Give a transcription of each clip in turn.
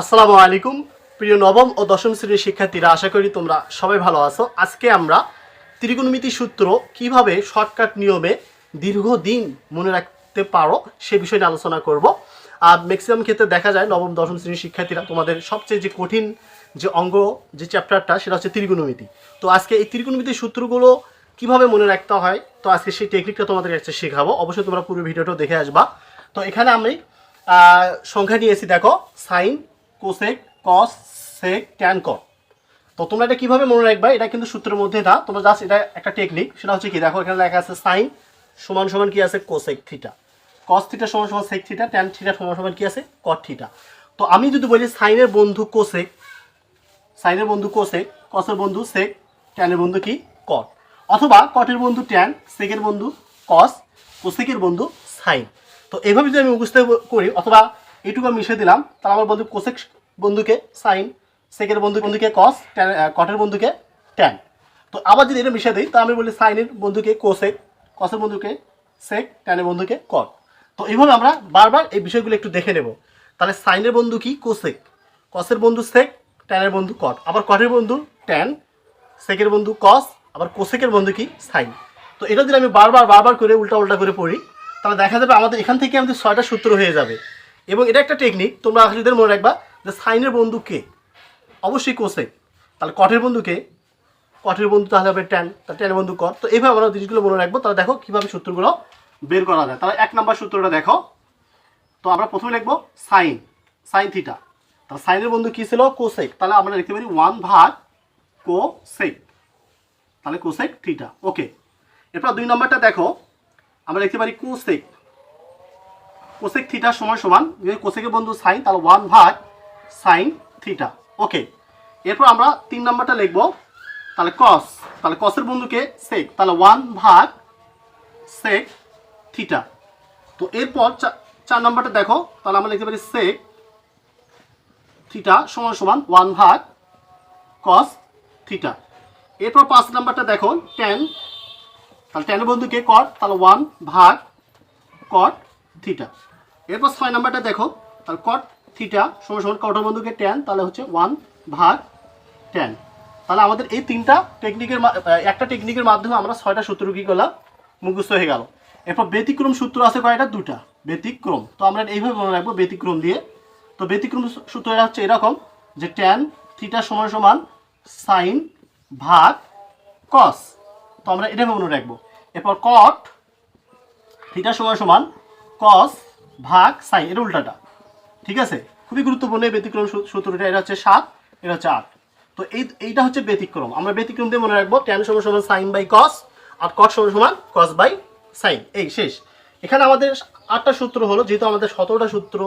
আসসালামু আলাইকুম, প্রিয় নবম ও দশম শ্রেণির শিক্ষার্থীরা, আশা করি তোমরা সবাই ভালো আছো। আজকে আমরা ত্রিকোণমিতি সূত্র কীভাবে শর্টকাট নিয়মে দীর্ঘদিন মনে রাখতে পারো সে বিষয়ে আলোচনা করব। আর ম্যাক্সিমাম ক্ষেত্রে দেখা যায় নবম, দশম শ্রেণির শিক্ষার্থীরা তোমাদের সবচেয়ে যে কঠিন যে অঙ্গ, যে চ্যাপ্টারটা সেটা হচ্ছে ত্রিকোণমিতি। তো আজকে এই ত্রিকোণমিতির সূত্রগুলো কীভাবে মনে রাখতে হয়, তো আজকে সেই টেকনিকটা তোমাদের কাছে শেখাবো। অবশ্যই তোমরা পুরো ভিডিওটাও দেখে আসবা। তো এখানে আমি সংখ্যা নিয়েছি, দেখো sine cosec cos sec tan cot তো তোমরা এটা কীভাবে মনে রাখবা? এটা কিন্তু সূত্রের মধ্যে না তোমরা জাস্ট এটা একটা টেকনিক সেটা হচ্ছে কি? দেখো, এখানে লেখা আছে সাইন সমান সমান কি আছে? কোসেক থিটা কস থিটা সমান সমান সেক থিটা ট্যান থিটা সমান সমান কি আছে? কট থিটা তো আমি যদি বলি সাইনের বন্ধু কোসেক সাইনের বন্ধু কোসেক কসের বন্ধু সেক ট্যানের বন্ধু কি? কট অথবা কটের বন্ধু ট্যান সেকের বন্ধু কস কোসেকের বন্ধু সাইন তো এইভাবে যদি আমি মুখস্থ করি, অথবা এইটুকু মিশিয়ে দিলাম। তাহলে আমার বন্ধু কোসেক বন্ধুকে সাইন, সেকের বন্ধু বন্ধুকে কস ট্যান কটের বন্ধুকে ট্যান তো আবার যদি এটা মিশে দিই, তাহলে আমি বলি সাইনের বন্ধুকে কোসেক, কসের বন্ধুকে সেক ট্যানের বন্ধুকে কট। তো এইভাবে আমরা বারবার এই বিষয়গুলো একটু দেখে নেব। তাহলে সাইনের বন্ধু কি? কোসেক। কসের বন্ধু সেক ট্যানের বন্ধু কট। আবার কটের বন্ধু ট্যান সেকের বন্ধু কস, আবার কোসেকের বন্ধু কি? সাইন। তো এটা যদি আমি বারবার বারবার করে উল্টা উল্টা করে পড়ি, তাহলে দেখা যাবে আমাদের এখান থেকে আমাদের ছয়টা সূত্র হয়ে যাবে। এবং এটা একটা টেকনিক তোমরা আসলে মনে রাখবা যে সাইনের বন্ধু কে? অবশ্যই কোসেক তাহলে কঠের বন্ধু কে? কটের বন্ধু তাহলে হবে ট্যান তাহলে ট্যানের বন্ধু কর। তো এইভাবে আমরা জিনিসগুলো মনে রাখব। তাহলে দেখো কীভাবে সূত্রগুলো বের করা যায়। তাহলে এক নম্বর সূত্রটা দেখো। তো আমরা প্রথমে লিখব সাইন সাইন থিটা। তাহলে সাইনের বন্ধু কী ছিল? কোসেক তাহলে আমরা লিখতে পারি ওয়ান ভাগ কোসেক তাহলে কোসেক থিটা। ওকে। এরপর দুই নম্বরটা দেখো। আমরা লিখতে পারি কোসেক কোসেক থিটা সময় সমান, যদি কোসেকের বন্ধু সাইন তাহলে ওয়ান ভাগ সাইন থিটা ওকে এরপর আমরা তিন নম্বরটা লিখব। তাহলে কস তাহলে কসের বন্ধুকে সেক তাহলে ওয়ান ভাগ সেক থিটা তো এরপর চার নম্বরটা দেখো, তাহলে আমরা লিখতে পারি সেক থিটা সমান সমান ওয়ান ভাগ কস থিটা এরপর পাঁচ নাম্বারটা দেখো টেন তাহলে টেনের বন্ধুকে কট তাহলে ওয়ান ভাগ কট থিটা এরপর ছয় নাম্বারটা দেখো তাহলে কট থিটা সমান সমান কটের বন্ধুকে টেন তাহলে হচ্ছে ওয়ান ভাগ টেন তাহলে আমাদের এই তিনটা টেকনিকের একটা টেকনিকের মাধ্যমে আমরা ছয়টা সূত্র কী করলাম, মুখস্থ হয়ে গেল। এরপর ব্যতিক্রম সূত্র আছে কয়টা? দুটা। ব্যতিক্রম। তো আমরা এইভাবে মনে রাখব ব্যতিক্রম দিয়ে। তো ব্যতিক্রম সূ- সূত্রটা হচ্ছে এরকম যে ট্যান থিটা সমান সমান সাইন ভাগ কস তো আমরা এটা মনে রাখব। এরপর কট থিটা সমান সমান কস ভাগ সাইন এটা উল্টাটা। ঠিক আছে? খুবই গুরুত্বপূর্ণ ব্যতিক্রম সূত্রটা, এটা হচ্ছে সাত, এটা হচ্ছে আট। তো এই, এইটা হচ্ছে ব্যতিক্রম। আমরা ব্যতিক্রম দিয়ে মনে রাখব ট্যান সমান সমান সাইন বাই কস আর কট সমান সমান কস বাই সাইন এই, শেষ। এখানে আমাদের আটটা সূত্র হলো, যেহেতু আমাদের সতেরোটা সূত্র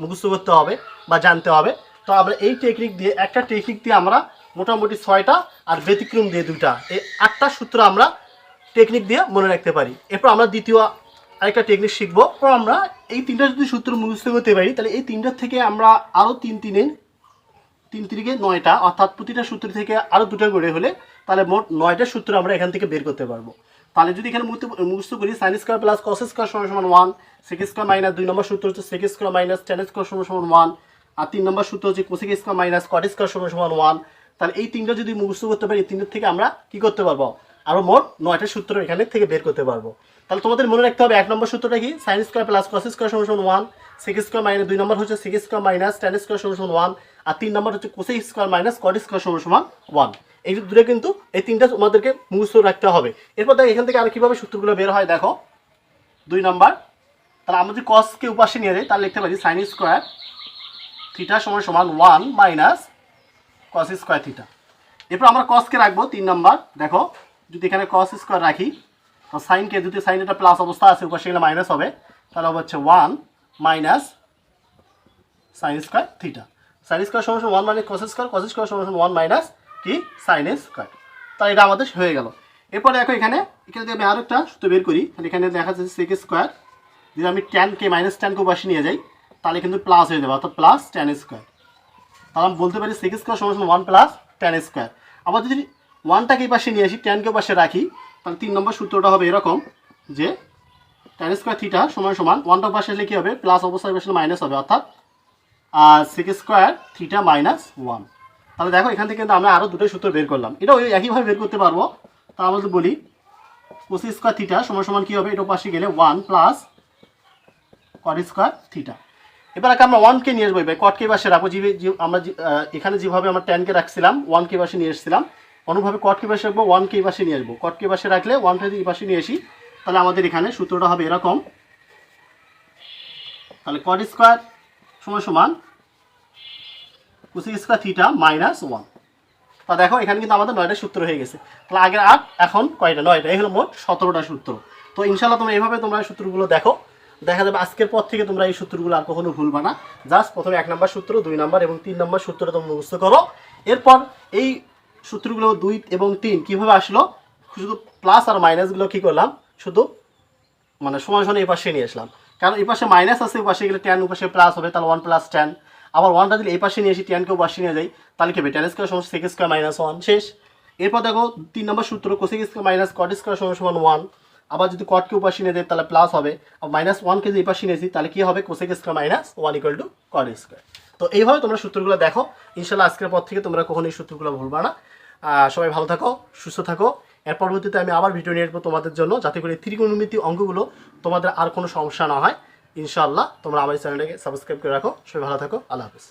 মুখস্থ করতে হবে বা জানতে হবে, তো আমরা এই টেকনিক দিয়ে, একটা টেকনিক দিয়ে আমরা মোটামুটি ছয়টা আর ব্যতিক্রম দিয়ে দুইটা। এই আটটা সূত্র আমরা টেকনিক দিয়ে মনে রাখতে পারি। এরপর আমরা দ্বিতীয় আরেকটা টেকনিক শিখব। তো আমরা এই তিনটা যদি সূত্র মুখস্থ করতে পারি, তাহলে এই তিনটার থেকে আমরা আরও তিন তিনে, তিন তিরিকে নয়টা, অর্থাৎ প্রতিটা সূত্র থেকে আরও দুটো করে হলে তাহলে মোট নয়টা সূত্র আমরা এখান থেকে বের করতে পারব। তাহলে যদি এখানে মুখস্থ করি sine square plus cos square সমান সমান ওয়ান সেক স্কোয়ার মাইনাস দুই নম্বর সূত্র হচ্ছে sec square minus tan square সমান সমান ওয়ান আর তিন নম্বর সূত্র হচ্ছে cosec square minus cot square সমান সমান ওয়ান তাহলে এই তিনটা যদি মুখস্থ করতে পারি তিনটার থেকে আমরা কী করতে পারব? আরও মোট নয়টা সূত্র এখানে থেকে বের করতে পারব। তাহলে তোমাদের মনে রাখতে হবে, এক নম্বর সূত্রটা কি? Sine square plus cos square সমান ওয়ান সেক স্কোয়ার মাইনাস দুই নম্বর হচ্ছে sec square minus tan square সমান ওয়ান আর তিন নম্বর হচ্ছে cosec square minus cot square সমান সমান ওয়ান এই দুটো কিন্তু এই তিনটা তোমাদেরকে মুখস্থ রাখতে হবে। এরপর দেখো, এখান থেকে আর কীভাবে সূত্রগুলো বের হয় দেখো। দুই নম্বর, তাহলে আমরা যদি কসকে উপাসে নিয়ে যাই, তাহলে লিখতে পারি সাইন স্কোয়ার থিটা সমান সমান one minus cos square theta এরপর আমরা কসকে রাখব, তিন নম্বর, দেখো। যদি এখানে কস স্কোয়ার রাখি, তো সাইনকে যদি সাইন এটা প্লাস অবস্থা আছে উপাসে গেলে মাইনাস হবে, তাহলে হচ্ছে one minus sine square theta sine square সমান one minus cos square cos square সমান ওয়ান মাইনাস কি? সাইন স্কোয়ার তাহলে এটা আমাদের হয়ে গেল। এরপরে দেখো এখানে এখানে যদি আমি আরও একটা সূত্র বের করি, তাহলে এখানে দেখা যাচ্ছে সেক স্কোয়ার যদি আমি টেনকে মাইনাস টেনকে উপাসে নিয়ে যাই, তাহলে কিন্তু প্লাস হয়ে যাবে, অর্থাৎ প্লাস টেন স্কোয়ার তাহলে আমি বলতে পারি সেক স্কোয়ার সমান ওয়ান প্লাস টেন স্কোয়ার আবার যদি ওয়ানটাকে এই পাশে নিয়ে আসি? টেনকে পাশে রাখি। তাহলে তিন নম্বর সূত্রটা হবে এরকম যে টেন স্কোয়ার থিটা সমান সমান ওয়ানটা পাশে আসলে কী হবে? প্লাস অবস্থায় পাশে মাইনাস হবে, অর্থাৎ সিক্স স্কোয়ার থ্রিটা মাইনাস ওয়ান তাহলে দেখো, এখান থেকে কিন্তু আমরা আরও দুটো সূত্র বের করলাম। এটা ওই একইভাবে বের করতে পারব। তা আমরা যদি বলি পঁচিশ স্কোয়ার থিটা সমান সমান কী হবে? এটা পাশে গেলে one plus cot square theta এবার আগে আমরা ওয়ানকে নিয়ে আসব। এবার কটকে পাশে রাখব। যে আমরা এখানে যেভাবে আমরা টেনকে রাখছিলাম ওয়ানকে পাশে নিয়ে এসেছিলাম অনুভাবে কটকে পাশে রাখব ওয়ানকে এই পাশে নিয়ে আসব। কটকে পাশে রাখলে ওয়ানটা এই পাশে নিয়ে আসি, তাহলে আমাদের এখানে সূত্রটা হবে এরকম। তাহলে কট স্কোয়ার সমান সমান cosec square theta minus one তা দেখো, এখানে কিন্তু আমাদের নয়টা সূত্র হয়ে গেছে। তাহলে আগের আট, এখন কয়টা? নয়টা। এই হলো মোট সতেরোটা সূত্র। তো ইনশাল্লাহ তোমরা এইভাবে তোমরা সূত্রগুলো দেখো। দেখা যাবে আজকের পর থেকে তোমরা এই সূত্রগুলো আর কখনো ভুলবা না। জাস্ট প্রথমে এক নম্বর সূত্র, দুই নম্বর এবং তিন নম্বর সূত্র তোমরা মুখস্থ করো। এরপর এই সূত্রগুলো দুই এবং তিন কীভাবে আসলো? শুধু প্লাস আর মাইনাসগুলো কি করলাম? শুধু মানে সমান সমান এই পাশে নিয়ে আসলাম। কারণ এই পাশে মাইনাস আছে এই পাশে গেলে টেন পাশে প্লাস হবে, তাহলে ওয়ান প্লাস টেন আবার ওয়ানটা যদি এই পাশে নিয়ে আসি টেনকেও পাশে নিয়ে যাই, তাহলে কি হবে? টেন স্কোয়ার সমান সেক স্কোয়ার মাইনাস ওয়ান শেষ। এরপর দেখো, তিন নম্বর সূত্র cosec square minus cot square সমান সমান ওয়ান আবার যদি কটকে উপাসী নিয়ে দেয় তাহলে প্লাস হবে। আর মাইনাস ওয়ানকে যদি এই পাশে নিয়েছি তাহলে কি হবে? Cosec square minus one equal to cot square তো এইভাবে তোমরা সূত্রগুলো দেখো। ইনশাল্লাহ আজকের পর থেকে তোমরা কখনো এই সূত্রগুলো ভুলবা না। সবাই ভালো থাকো, সুস্থ থাকো। এর পরবর্তীতে আমি আবার ভিডিও নিয়ে আসব তোমাদের জন্য, যাতে করে ত্রিকোণমিতি অঙ্কগুলো তোমাদের আর কোনো সমস্যা না হয়। ইনশাআল্লাহ তোমরা আমার চ্যানেলটাকে সাবস্ক্রাইব করে রাখো। সবাই ভালো থাকো, আল্লাহ হাফিজ।